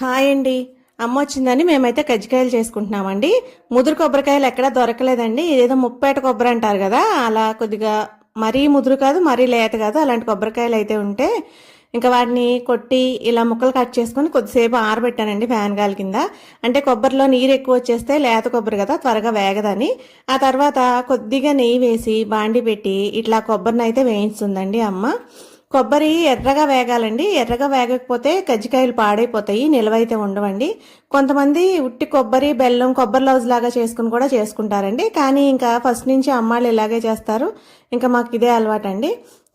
Hi అండి అమ్మ వచ్చిందని మేమైతే కజ్జికాయలు చేసుకుంటున్నామండి. ముదురు కొబ్బరికాయలు ఎక్కడా దొరకలేదండి. ఇదేదో ముప్పేట కొబ్బరి అంటారు కదా అలా కొద్దిగా మరీ ముదురు కాదు మరీ లేత కాదు అలాంటి కొబ్బరికాయలు అయితే ఉంటే ఇంకా వాటిని కొట్టి ఇలా ముక్కలు కట్ చేసుకొని కొద్దిసేపు ఆరబెట్టానండి ఫ్యాన్ గాలి కింద. అంటే కొబ్బరిలో నీరు ఎక్కువ వచ్చేస్తే లేత కొబ్బరి కదా త్వరగా వేగదని. ఆ తర్వాత కొద్దిగా నెయ్యి వేసి బాండి పెట్టి ఇట్లా కొబ్బరిని అయితే వేయించుందండి అమ్మ. కొబ్బరి ఎర్రగా వేగాలండి. ఎర్రగా వేగకపోతే కజ్జికాయలు పాడైపోతాయి నిలవైతే ఉండవండి. కొంతమంది ఉట్టి కొబ్బరి బెల్లం కొబ్బరి లౌజ్ లాగా చేసుకుని కూడా చేసుకుంటారండి. కానీ ఇంకా ఫస్ట్ నుంచి అమ్మాళ్ళు ఇలాగే చేస్తారు. ఇంకా మాకు ఇదే అలవాటండి.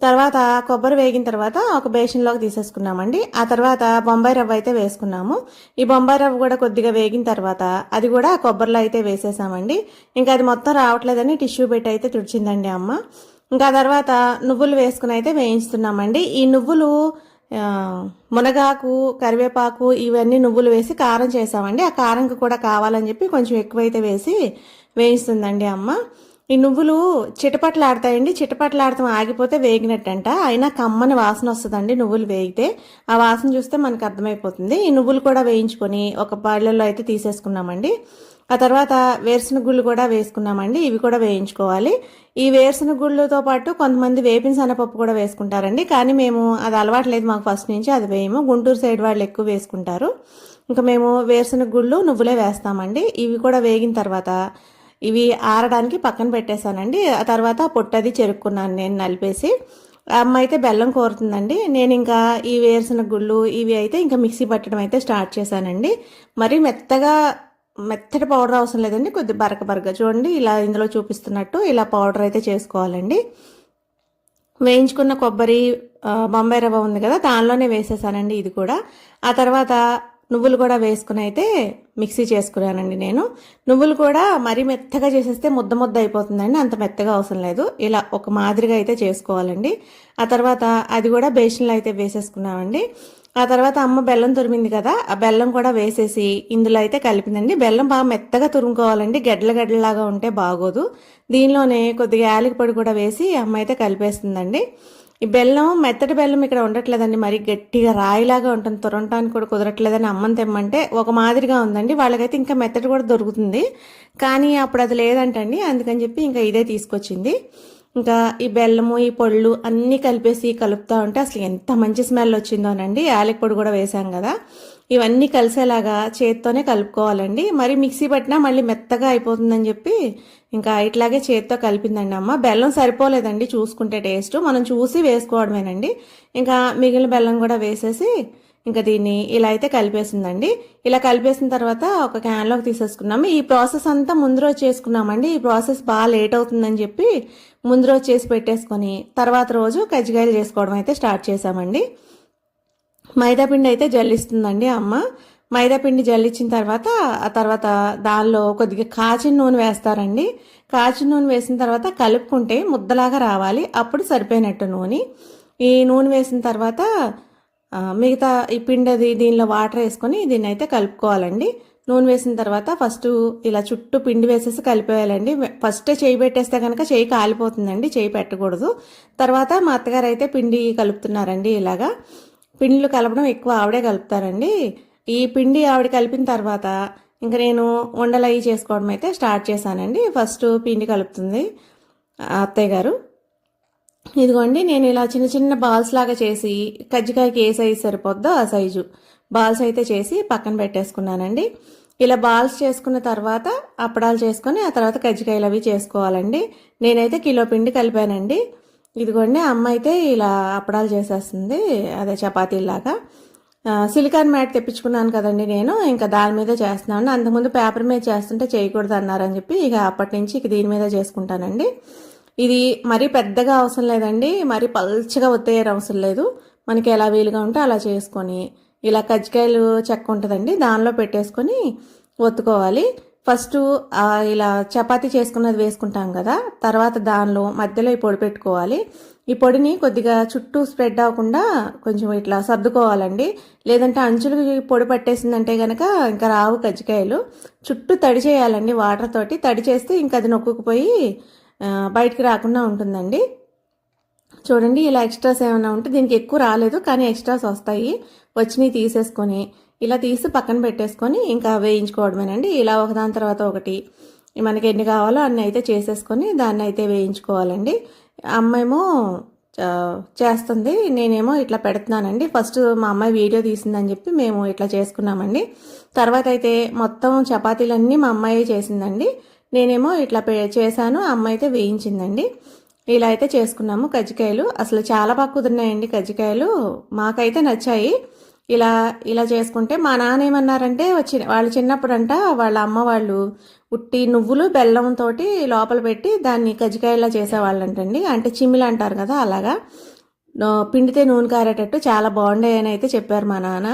తర్వాత కొబ్బరి వేగిన తర్వాత ఒక బేషన్లోకి తీసేసుకున్నామండి. ఆ తర్వాత బొంబాయి రవ్వ అయితే వేసుకున్నాము. ఈ బొంబాయి రవ్వ కూడా కొద్దిగా వేగిన తర్వాత అది కూడా కొబ్బరిలో అయితే వేసేసామండి. ఇంకా అది మొత్తం రావట్లేదని టిష్యూ పెట్టి అయితే తుడిచిందండి అమ్మ. ఇంకా తర్వాత నువ్వులు వేసుకుని అయితే వేయించుతున్నామండి. ఈ నువ్వులు మునగాకు కరివేపాకు ఇవన్నీ నువ్వులు వేసి కారం చేసామండి. ఆ కారంకి కూడా కావాలని చెప్పి కొంచెం ఎక్కువైతే వేసి వేయిస్తుందండి అమ్మ. ఈ నువ్వులు చిటపట్లాడతాయండి. చిటపట్లాడతాం ఆగిపోతే వేగినట్టంట. అయినా కమ్మని వాసన వస్తుందండి నువ్వులు వేగితే ఆ వాసన చూస్తే మనకు అర్థమైపోతుంది. ఈ నువ్వులు కూడా వేయించుకొని ఒక పళ్ళల్లో అయితే తీసేసుకున్నామండి. ఆ తర్వాత వేరుశనగ గుళ్ళు కూడా వేసుకున్నామండి. ఇవి కూడా వేయించుకోవాలి. ఈ వేరుశనగ గుళ్ళతో పాటు కొంతమంది వేపిన శనగపప్పు కూడా వేసుకుంటారండి. కానీ మేము అది అలవాట్లేదు మాకు ఫస్ట్ నుంచి అది వేయము. గుంటూరు సైడ్ వాళ్ళు ఎక్కువ వేసుకుంటారు. ఇంకా మేము వేరుశనగ గుళ్ళు నువ్వులే వేస్తామండి. ఇవి కూడా వేగిన తర్వాత ఇవి ఆరడానికి పక్కన పెట్టేశానండి. ఆ తర్వాత పొట్టది చెరుక్కున్నాను నేను నలిపేసి. అమ్మ అయితే బెల్లం కోరుతుందండి. నేను ఇంకా ఈ వేరుశనగ గుళ్ళు ఇవి అయితే ఇంకా మిక్సీ పట్టడం అయితే స్టార్ట్ చేశానండి. మరి మెత్తగా మెత్తటి పౌడర్ అవసరం లేదండి. కొద్ది బరక బరక చూడండి. ఇలా ఇందులో చూపిస్తున్నట్టు ఇలా పౌడర్ అయితే చేసుకోవాలండి. వేయించుకున్న కొబ్బరి బొంబాయి రవ్వ ఉంది కదా దానిలోనే వేసేసానండి ఇది కూడా. ఆ తర్వాత నువ్వులు కూడా వేసుకుని అయితే మిక్సీ చేసుకున్నానండి నేను. నువ్వులు కూడా మరీ మెత్తగా చేసేస్తే ముద్ద ముద్ద అయిపోతుందండి. అంత మెత్తగా అవసరం లేదు. ఇలా ఒక మాదిరిగా అయితే చేసుకోవాలండి. ఆ తర్వాత అది కూడా బేషన్లో అయితే వేసేసుకున్నామండి. ఆ తర్వాత అమ్మ బెల్లం తురిమింది కదా ఆ బెల్లం కూడా వేసేసి ఇందులో అయితే కలిపిందండి. బెల్లం బాగా మెత్తగా తురుముకోవాలండి. గడ్డల గడ్డలాగా ఉంటే బాగోదు. దీనిలోనే కొద్దిగా యాలకి పొడి కూడా వేసి అమ్మ అయితే కలిపేస్తుందండి. ఈ బెల్లం మెత్తటి బెల్లం ఇక్కడ ఉండట్లేదండి. మరి గట్టిగా రాయిలాగా ఉంటుంది. తురవటానికి కూడా కుదరట్లేదని అమ్మని తెమ్మంటే ఒక మాదిరిగా ఉందండి. వాళ్ళకైతే ఇంకా మెత్తటి కూడా దొరుకుతుంది. కానీ అప్పుడు అది లేదంటండి. అందుకని చెప్పి ఇంకా ఇదే తీసుకొచ్చింది. ఇంకా ఈ బెల్లము ఈ పొళ్ళు అన్నీ కలిపేసి కలుపుతా ఉంటే అసలు ఎంత మంచి స్మెల్ వచ్చిందోనండి యాలక్ పొడి కూడా వేసాం కదా. ఇవన్నీ కలిసేలాగా చేత్తోనే కలుపుకోవాలండి. మరి మిక్సీ పట్టినా మళ్ళీ మెత్తగా అయిపోతుందని చెప్పి ఇంకా ఇట్లాగే చేత్తో కలిపిందండి అమ్మ. బెల్లం సరిపోలేదండి చూసుకుంటే టేస్ట్ మనం చూసి వేసుకోవడమేనండి. ఇంకా మిగిలిన బెల్లం కూడా వేసేసి ఇంకా దీన్ని ఇలా అయితే కలిపేసిందండి. ఇలా కలిపేసిన తర్వాత ఒక క్యాన్లోకి తీసేసుకున్నాము. ఈ ప్రాసెస్ అంతా ముందు రోజు చేసుకున్నామండి. ఈ ప్రాసెస్ బాగా లేట్ అవుతుందని చెప్పి ముందు రోజు చేసి పెట్టేసుకొని తర్వాత రోజు కజ్జికాయలు చేసుకోవడం అయితే స్టార్ట్ చేసామండి మైదాపిండి అయితే జల్లిస్తుందండి అమ్మ. మైదాపిండి జల్లించిన తర్వాత ఆ తర్వాత దానిలో కొద్దిగా కాచిన నూనె వేస్తారండి. కాచిన నూనె వేసిన తర్వాత కలుపుకుంటే ముద్దలాగా రావాలి. అప్పుడు సరిపోయినట్టు నూనె. ఈ నూనె వేసిన తర్వాత మిగతా ఈ పిండి అది దీనిలో వాటర్ వేసుకొని దీన్ని అయితే కలుపుకోవాలండి. నూనె వేసిన తర్వాత ఫస్ట్ ఇలా చుట్టూ పిండి వేసేసి కలిపేయాలండి. ఫస్ట్ చేయి పెట్టేస్తే కనుక చేయి కాలిపోతుందండి చేయి పెట్టకూడదు. తర్వాత మా అత్తగారు అయితే పిండి కలుపుతున్నారండి ఇలాగా. పిండిలు కలపడం ఎక్కువ ఆవిడే కలుపుతారండి. ఈ పిండి ఆవిడ కలిపిన తర్వాత ఇంకా నేను ఉండలు అవి చేసుకోవడం అయితే స్టార్ట్ చేశానండి. ఫస్ట్ పిండి కలుపుతుంది అత్తయ్య గారు. ఇదిగోండి నేను ఇలా చిన్న చిన్న బాల్స్ లాగా చేసి కజ్జికాయకి ఏ సైజు సరిపోద్దో ఆ సైజు బాల్స్ అయితే చేసి పక్కన పెట్టేసుకున్నానండి. ఇలా బాల్స్ చేసుకున్న తర్వాత అప్పడాలు చేసుకొని ఆ తర్వాత కజ్జికాయలు అవి చేసుకోవాలండి. నేనైతే కిలో పిండి కలిపానండి. ఇదిగోండి అమ్మ అయితే ఇలా అప్పడాలు చేసేస్తుంది అదే చపాతీలాగా సిలికాన్ మ్యాట్ తెప్పించుకున్నాను కదండి నేను ఇంకా దాని మీద చేస్తున్నాను. అంతకుముందు పేపర్ మీద చేస్తుంటే చేయకూడదు అన్నారని చెప్పి ఇక అప్పటి నుంచి ఇక దీని మీద చేసుకుంటానండి. ఇది మరీ పెద్దగా అవసరం లేదండి. మరీ పల్చగా ఒత్తేయరు అవసరం లేదు. మనకి ఎలా వీలుగా ఉంటే అలా చేసుకొని ఇలా కజ్జికాయలు చెక్క ఉంటుందండి. దానిలో పెట్టేసుకొని ఒత్తుకోవాలి. ఫస్ట్ ఇలా చపాతీ చేసుకున్నది వేసుకుంటాం కదా. తర్వాత దానిలో మధ్యలో ఈ పొడి పెట్టుకోవాలి. ఈ పొడిని కొద్దిగా చుట్టూ స్ప్రెడ్ అవ్వకుండా కొంచెం ఇట్లా సర్దుకోవాలండి. లేదంటే అంచులకు పొడి పట్టేసిందంటే కనుక ఇంకా రావు కజ్జికాయలు. చుట్టూ తడి చేయాలండి వాటర్ తోటి. తడి చేస్తే ఇంకా అది నొక్కుకుపోయి బయటికి రాకుండా ఉంటుందండి. చూడండి ఇలా ఎక్స్ట్రాస్ ఏమైనా ఉంటే దీనికి ఎక్కువ రాలేదు కానీ ఎక్స్ట్రాస్ వస్తాయి. వచ్చినవి తీసేసుకొని ఇలా తీసి పక్కన పెట్టేసుకొని ఇంకా వేయించుకోవడమేనండి. ఇలా ఒకదాని తర్వాత ఒకటి. మనకి ఎన్ని కావాలో అన్ని అయితే చేసేసుకొని దాన్ని అయితే వేయించుకోవాలండి. అమ్మేమో చేస్తుంది. నేనేమో ఇట్లా పెడుతున్నానండి. ఫస్ట్ మా అమ్మాయి వీడియో తీసిందని చెప్పి మేము ఇట్లా చేసుకున్నామండి. తర్వాత అయితే మొత్తం చపాతీలన్నీ మా అమ్మాయి చేసిందండి. నేనేమో ఇట్లా చేశాను అమ్మ అయితే వేయించిందండి. ఇలా అయితే చేసుకున్నాము కజ్జికాయలు. అసలు చాలా బాగా కుదిరినాయండి కజ్జికాయలు. మాకైతే నచ్చాయి. ఇలా ఇలా చేసుకుంటే మా నాన్న ఏమన్నారంటే వచ్చి వాళ్ళు చిన్నప్పుడు అంట వాళ్ళ అమ్మ వాళ్ళు ఉట్టి నువ్వులు బెల్లంతో లోపల పెట్టి దాన్ని కజ్జికాయలా చేసేవాళ్ళంటండి. అంటే చిమ్మిలు అంటారు కదా అలాగా. పిండితే నూనె కారేటట్టు చాలా బాగుండాయి అని అయితే చెప్పారు మా నాన్న.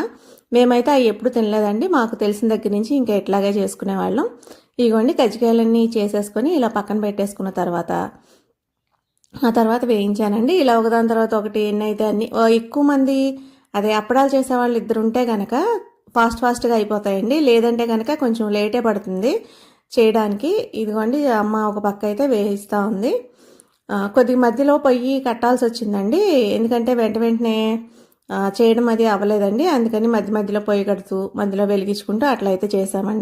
మేమైతే అవి ఎప్పుడు తినలేదండి. మాకు తెలిసిన దగ్గర నుంచి ఇంకా ఇట్లాగే చేసుకునేవాళ్ళం. ఇగోండి కజ్జికాయలన్నీ చేసేసుకొని ఇలా పక్కన పెట్టేసుకున్న తర్వాత ఆ తర్వాత వేయించానండి. ఇలా ఒకదాని తర్వాత ఒకటి ఎన్నైతే అయితే అన్ని ఎక్కువ మంది అదే అప్పడాలు చేసేవాళ్ళు ఇద్దరు ఉంటే కనుక ఫాస్ట్ ఫాస్ట్గా అయిపోతాయండి. లేదంటే కనుక కొంచెం లేటే పడుతుంది చేయడానికి. ఇదిగోండి అమ్మ ఒక పక్క అయితే వేయిస్తూ ఉంది. కొద్ది మధ్యలో పొయ్యి కట్టాల్సి వచ్చిందండి. ఎందుకంటే వెంట వెంటనే చేయడం అది అవ్వలేదండి. అందుకని మధ్య మధ్యలో పొయ్యి కడుతూ మధ్యలో వెలిగించుకుంటూ అట్లా అయితే చేసామండి